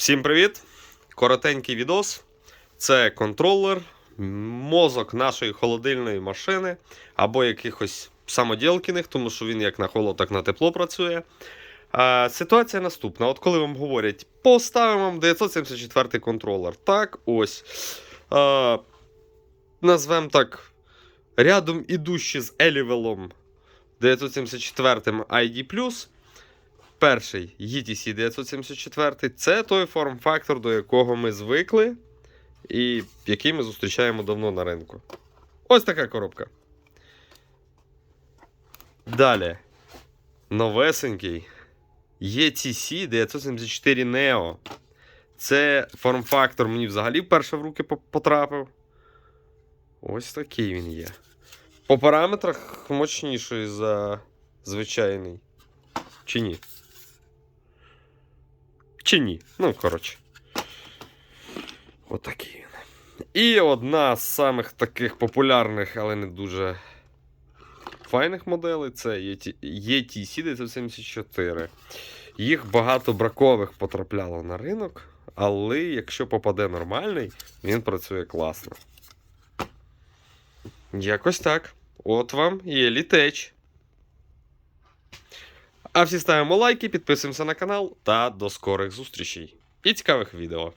Всім привіт! Коротенький відос. Це контролер, мозок нашої холодильної машини або якихось самоділкіних, тому що він як на холод, так на тепло працює. А, ситуація наступна: от коли вам говорять, поставимо вам 974 контролер. Так, ось. А, назвемо так. Рядом ідущі з Елівелом 974 ID. Перший ETC 974 це той форм-фактор, до якого ми звикли, і який ми зустрічаємо давно на ринку. Ось така коробка. Далі. Новесенький ETC 974 Neo. Це форм-фактор мені взагалі вперше в руки потрапив. Ось такий він є. По параметрах мощніший за звичайний. Чи ні? Чи ні? Ну, коротше. Отакий він. І одна з самих таких популярних, але не дуже файних моделей це ET- ETC 974. Їх багато бракових потрапляло на ринок, але якщо попаде нормальний, він працює класно. Якось так. От вам і літеч. А всі ставимо лайки, підписуємося на канал та до скорих зустрічей і цікавих відео.